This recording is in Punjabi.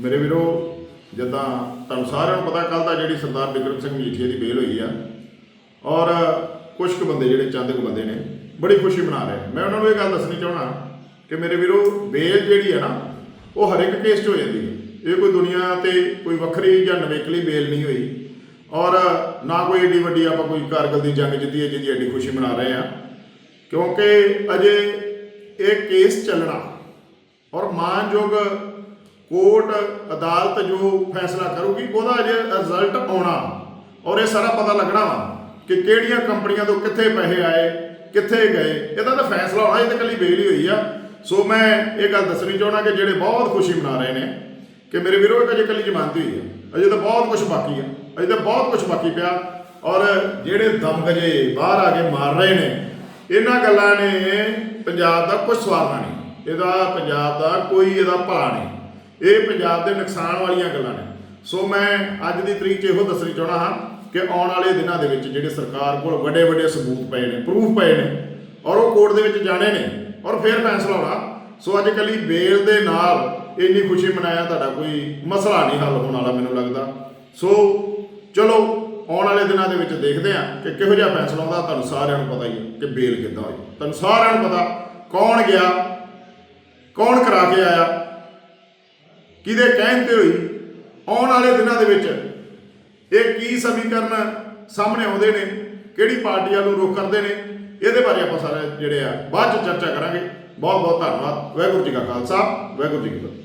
ਮੇਰੇ ਵੀਰੋ, ਜਿੱਦਾਂ ਤੁਹਾਨੂੰ ਸਾਰਿਆਂ ਨੂੰ ਪਤਾ ਕੱਲ ਦਾ ਜਿਹੜੀ ਸਰਦਾਰ ਬਿਕਰਮ ਸਿੰਘ ਮਜੀਠੀਆ ਦੀ ਬੇਲ ਹੋਈ ਆ, ਔਰ ਕੁਝ ਕੁ ਬੰਦੇ ਜਿਹੜੇ ਚੰਦ ਕੁ ਬੰਦੇ ਨੇ, ਬੜੀ ਖੁਸ਼ੀ ਮਨਾ ਰਹੇ ਮੈਂ ਉਹਨਾਂ ਨੂੰ ਇਹ ਗੱਲ ਦੱਸਣੀ ਚਾਹਣਾ ਕਿ ਮੇਰੇ ਵੀਰੋ, ਬੇਲ ਜਿਹੜੀ ਹੈ ਨਾ, ਉਹ ਹਰ ਇੱਕ ਕੇਸ 'ਚ ਹੋ ਜਾਂਦੀ ਹੈ। ਇਹ ਕੋਈ ਦੁਨੀਆ ਤੇ ਕੋਈ ਵੱਖਰੀ ਜਾਂ ਨਵੇਕਲੀ ਬੇਲ ਨਹੀਂ ਹੋਈ। ਔਰ ਨਾ ਕੋਈ ਏਡੀ ਵੱਡੀ ਆਪਾਂ ਕੋਈ ਕਾਰਗਲ ਦੀ ਜੰਗ ਜਿੱਤੀ ਹੈ, ਜਿਹਦੀ ਐਡੀ ਖੁਸ਼ੀ ਮਨਾ ਰਹੇ ਆ। ਕਿਉਂਕਿ ਅਜੇ ਇਹ ਕੇਸ ਚੱਲਣਾ ਔਰ ਮਾਨਯੋਗ ਕੋਰਟ ਅਦਾਲਤ ਜੋ ਫੈਸਲਾ ਕਰੂਗੀ, ਉਹਦਾ ਅਜੇ ਰਿਜ਼ਲਟ ਆਉਣਾ। ਔਰ ਇਹ ਸਾਰਾ ਪਤਾ ਲੱਗਣਾ ਵਾ ਕਿ ਕਿਹੜੀਆਂ ਕੰਪਨੀਆਂ ਤੋਂ ਕਿੱਥੇ ਪੈਸੇ ਆਏ, ਕਿੱਥੇ ਗਏ। ਇਹਦਾ ਤਾਂ ਫੈਸਲਾ ਹੋਣਾ, ਇਹ ਤਾਂ ਕੱਲੀ ਬੇਲ ਹੀ ਹੋਈ ਆ। ਸੋ ਮੈਂ ਇਹ ਗੱਲ ਦੱਸਣੀ ਚਾਹਣਾ ਕਿ ਜਿਹੜੇ ਬਹੁਤ ਖੁਸ਼ੀ ਮਨਾ ਰਹੇ ਨੇ ਕਿ ਮੇਰੇ ਵੀਰੋ ਇਹ ਅਜੇ ਕੱਲੀ ਜ਼ਮਾਨਤ ਹੋਈ ਆ। ਅਜੇ ਤਾਂ ਬਹੁਤ ਕੁਝ ਬਾਕੀ ਆ। ਅਜੇ ਤਾਂ ਬਹੁਤ ਕੁਝ ਬਾਕੀ ਪਿਆ। ਔਰ ਜਿਹੜੇ ਦਮਗਜੇ ਬਾਹਰ ਆ ਕੇ ਮਾਰ ਰਹੇ ਨੇ, ਇਹਨਾਂ ਗੱਲਾਂ ਨੇ ਪੰਜਾਬ ਦਾ ਕੁਝ ਸਵਾਰਨਾ ਨਹੀਂ। ਇਹਦਾ ਪੰਜਾਬ ਦਾ ਕੋਈ ਇਹਦਾ ਭਲਾ ਨਹੀਂ। ਇਹ ਪੰਜਾਬ ਦੇ ਨੁਕਸਾਨ ਵਾਲੀਆਂ ਗੱਲਾਂ ਨੇ। ਸੋ ਮੈਂ ਅੱਜ ਦੀ ਤਰੀਕ 'ਚ ਇਹੋ ਦੱਸਣੀ ਚਾਹਣਾ ਹਾਂ ਕਿ ਆਉਣ ਵਾਲੇ ਦਿਨਾਂ ਦੇ ਵਿੱਚ ਜਿਹੜੇ ਸਰਕਾਰ ਕੋਲ ਵੱਡੇ ਵੱਡੇ ਸਬੂਤ ਪਏ ਨੇ ਪ੍ਰੂਫ ਪਏ ਨੇ, ਔਰ ਉਹ ਕੋਰਟ ਦੇ ਵਿੱਚ ਜਾਣੇ ਨੇ, ਔਰ ਫਿਰ ਫੈਸਲਾ ਹੋਣਾ। ਸੋ ਅੱਜ ਕੱਲੀ ਬੇਲ ਦੇ ਨਾਲ ਇੰਨੀ ਖੁਸ਼ੀ ਮਨਾਇਆ ਤੁਹਾਡਾ ਕੋਈ ਮਸਲਾ ਨਹੀਂ ਹੱਲ ਹੋਣ ਵਾਲਾ ਮੈਨੂੰ ਲੱਗਦਾ। ਸੋ ਚਲੋ, ਆਉਣ ਵਾਲੇ ਦਿਨਾਂ ਦੇ ਵਿੱਚ ਦੇਖਦੇ ਹਾਂ ਕਿ ਕਿਹੋ ਜਿਹਾ ਫੈਸਲਾ ਆਉਂਦਾ। ਤੁਹਾਨੂੰ ਸਾਰਿਆਂ ਨੂੰ ਪਤਾ ਹੀ ਹੈ ਕਿ ਬੇਲ ਕਿੱਦਾਂ ਹੋਈ। ਤੁਹਾਨੂੰ ਸਾਰਿਆਂ ਨੂੰ ਪਤਾ ਕੌਣ ਗਿਆ, ਕੌਣ ਕਰਾ ਕੇ ਆਇਆ ਕਿਹਦੇ ਕਹਿਣ ਤੇ ਹੋਈ? ਆਉਣ ਵਾਲੇ ਦਿਨਾਂ ਦੇ ਵਿੱਚ ਇਹ ਕੀ ਸਮੀਕਰਨ ਸਾਹਮਣੇ ਆਉਂਦੇ ਨੇ? ਕਿਹੜੀ ਪਾਰਟੀ ਨੂੰ ਰੁਖ ਕਰਦੇ ਨੇ? ਇਹਦੇ ਬਾਰੇ ਆਪਾਂ ਸਾਰੇ ਜਿਹੜੇ ਆ ਬਾਅਦ ਚ ਚਰਚਾ ਕਰਾਂਗੇ। ਬਹੁਤ ਬਹੁਤ ਧੰਨਵਾਦ। ਵਾਹਿਗੁਰੂ ਜੀ ਕਾ ਖਾਲਸਾ, ਵਾਹਿਗੁਰੂ ਜੀ ਕੀ ਫਤਿਹ।